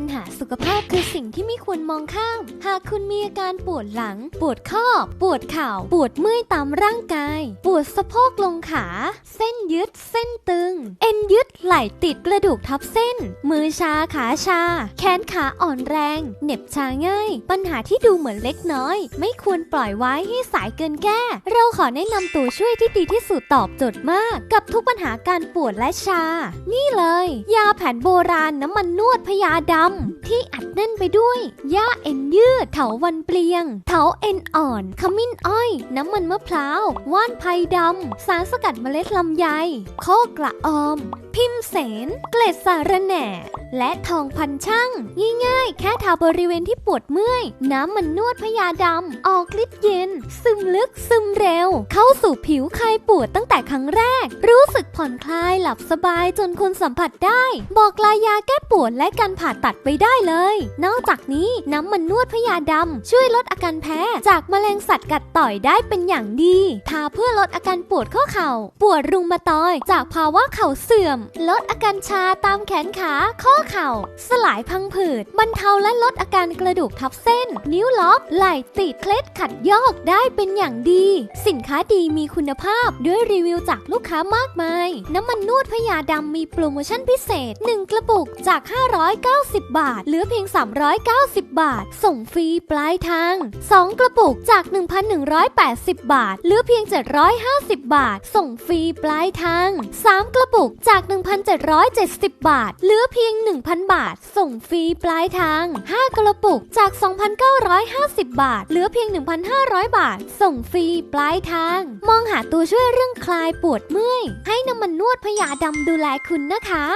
ปัญหาสุขภาพคือสิ่งที่ไม่ควรมองข้าม หากคุณมีอาการปวดหลัง ปวดข้อ ปวดเข่า ปวดเมื่อยตามร่างกาย ปวดสะโพกลงขา เส้นยึด เส้นตึง เอ็น ไหลติดกระดูกทับเส้น มือชาขาชา แขนขาอ่อนแรง เหน็บชาง่าย ปัญหาที่ดูเหมือนเล็กน้อย ไม่ควรปล่อยไว้ให้สายเกินแก้ เราขอแนะนำตัวช่วยที่ดีที่สุดตอบโจทย์มาก กับทุกปัญหาการปวดและชา นี่เลย ยาแผนโบราณน้ำมันนวดพญาดำที่อัดแน่นไปด้วยหญ้าเอ็นยืด เถาวันเปลียง เถาเอ็นอ่อน ขมิ้นอ้อย น้ำมันมะพร้าว ว่านไผ่ดำ สารสกัดเมล็ดลำไยโคกระออม พิมเสน เกล็ดสารแหน่ และทองพันช่างง่ายๆ แค่ทาบริเวณที่ปวดเมื่อย น้ำมันนวดพญาดำ ออกฤทธิ์เย็น ซึมลึกซึมเร็ว เข้าสู่ผิวใครปวดตั้งแต่ครั้งแรก รู้สึกผ่อนคลายหลับสบายจนคุณสัมผัสได้ บอกลายาแก้ปวดและการผ่าตัดไปได้เลย นอกจากนี้น้ำมันนวดพญาดำ ช่วยลดอาการแพ้ จากแมลงสัตว์กัดต่อยได้เป็นอย่างดี ทาเพื่อลดอาการปวดข้อเข่า ปวดรุงมาตอย จากภาวะเข่าเสื่อมลดอาการชาตามแขนขา ข้อเข่า สลายพังผืด บรรเทาและลดอาการกระดูกทับเส้น นิ้วล็อกไหล่ติดเคล็ดขัดยอกได้เป็นอย่างดี สินค้าดีมีคุณภาพด้วยรีวิวจากลูกค้ามากมาย น้ำมันนวดพญาดำมีโปรโมชั่นพิเศษ 1 กระปุกจาก 590 บาท เหลือเพียง 390 บาท ส่งฟรีปลายทาง 2 กระปุกจาก 1,180 บาท เหลือเพียง 750 บาท ส่งฟรีปลายทาง 3 กระปุกจาก1,770 บาท เหลือเพียง 1,000 บาท ส่งฟรีปลายทาง 5 กระปุกจาก 2,950 บาท เหลือเพียง 1,500 บาท ส่งฟรีปลายทาง มองหาตัวช่วยเรื่องคลายปวดเมื่อย ให้น้ำมันนวดพญาดำดูแลคุณนะคะ